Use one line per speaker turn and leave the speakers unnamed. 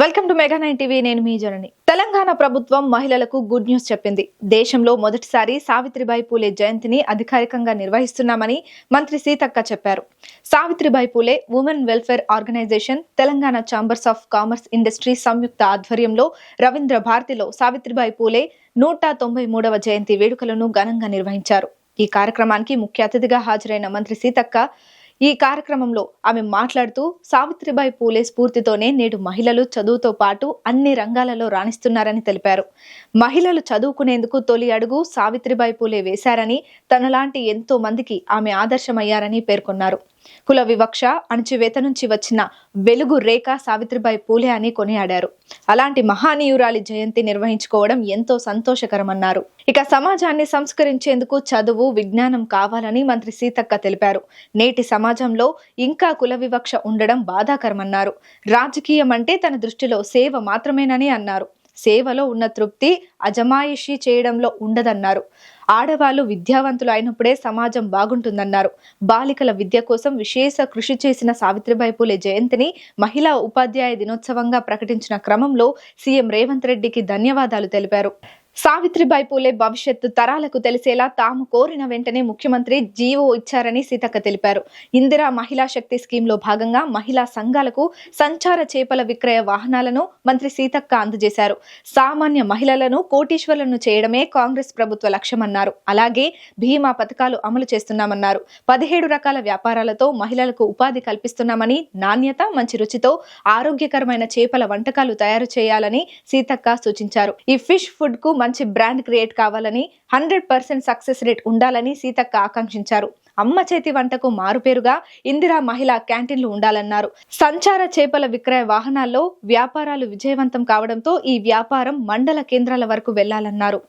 Welcome to mega nine TV నేను మీ జనని. తెలంగాణ ప్రభుత్వం మహిళలకు గుడ్ న్యూస్ చెప్పింది. దేశంలో మొదటిసారి సావిత్రిబాయి పూలే జయంతిని అధికారికంగా నిర్వహిస్తున్నామని మంత్రి సీతక్క చెప్పారు. Savitribai Phule women welfare organisation Telangana chambers of commerce industry సంయుక్త ఆధ్వర్యంలో రవీంద్ర భారతిలో సావిత్రిబాయి పూలే నూట తొంభై మూడవ జయంతి వేడుకలను ఘనంగా నిర్వహించారు. ఈ కార్యక్రమానికి ముఖ్య అతిథిగా హాజరైన మంత్రి సీతక్క ఈ కార్యక్రమంలో ఆమె మాట్లాడుతూ సావిత్రిబాయి పూలే స్ఫూర్తితోనే నేడు మహిళలు చదువుతో పాటు అన్ని రంగాలలో రాణిస్తున్నారని తెలిపారు. మహిళలు చదువుకునేందుకు తొలి అడుగు సావిత్రిబాయి పూలే వేశారని తనలాంటి ఎంతో మందికి ఆమె ఆదర్శమయ్యారని పేర్కొన్నారు. కుల వివక్ష అణచివేత నుంచి వచ్చిన వెలుగు రేఖ సావిత్రిబాయి పూలే అని కొనియాడారు. అలాంటి మహానీయురాలి జయంతి నిర్వహించుకోవడం ఎంతో సంతోషకరమన్నారు. ఇక సమాజాన్ని సంస్కరించేందుకు చదువు విజ్ఞానం కావాలని మంత్రి సీతక్క తెలిపారు. నేటి సమాజంలో ఇంకా కుల వివక్ష ఉండడం బాధాకరమన్నారు. రాజకీయం అంటే తన దృష్టిలో సేవ మాత్రమేనని అన్నారు. సేవలో ఉన్న తృప్తి అజమాయిషీ చేయడంలో ఉండదన్నారు. ఆడవాళ్ళు విద్యావంతులు అయినప్పుడే సమాజం బాగుంటుందన్నారు. బాలికల విద్య కోసం విశేష కృషి చేసిన సావిత్రిబాయి పూలే జయంతిని మహిళా ఉపాధ్యాయ దినోత్సవంగా ప్రకటించిన క్రమంలో సీఎం రేవంత్ రెడ్డికి ధన్యవాదాలు తెలిపారు. సావిత్రిబాయి పూలే భవిష్యత్తు తరాలకు తెలిసేలా తాము కోరిన వెంటనే ముఖ్యమంత్రి జీవో ఇచ్చారని సీతక్క తెలిపారు. ఇందిరా మహిళా శక్తి స్కీమ్లో భాగంగా మహిళా సంఘాలకు సంచార చేపల విక్రయ వాహనాలను మంత్రి సీతక్క అందజేశారు. సామాన్య మహిళలను కోటీశ్వరులను చేయడమే కాంగ్రెస్ ప్రభుత్వ లక్ష్యమన్నారు. అలాగే భీమా పథకాలు అమలు చేస్తున్నామన్నారు. పదిహేడు రకాల వ్యాపారాలతో మహిళలకు ఉపాధి కల్పిస్తున్నామని నాణ్యత మంచి రుచితో ఆరోగ్యకరమైన చేపల వంటకాలు తయారు చేయాలని సీతక్క సూచించారు. ఈ ఫిష్ ఫుడ్కు మంచి బ్రాండ్ క్రియేట్ కావాలని హండ్రెడ్ పర్సెంట్ సక్సెస్ రేట్ ఉండాలని సీతక్క ఆకాంక్షించారు. అమ్మ చేతి వంటకు మారుపేరుగా ఇందిరా మహిళా క్యాంటీన్లు ఉండాలన్నారు. సంచార చేపల విక్రయ వాహనాల్లో వ్యాపారాలు విజయవంతం కావడంతో ఈ వ్యాపారం మండల కేంద్రాల వరకు వెళ్ళాలన్నారు.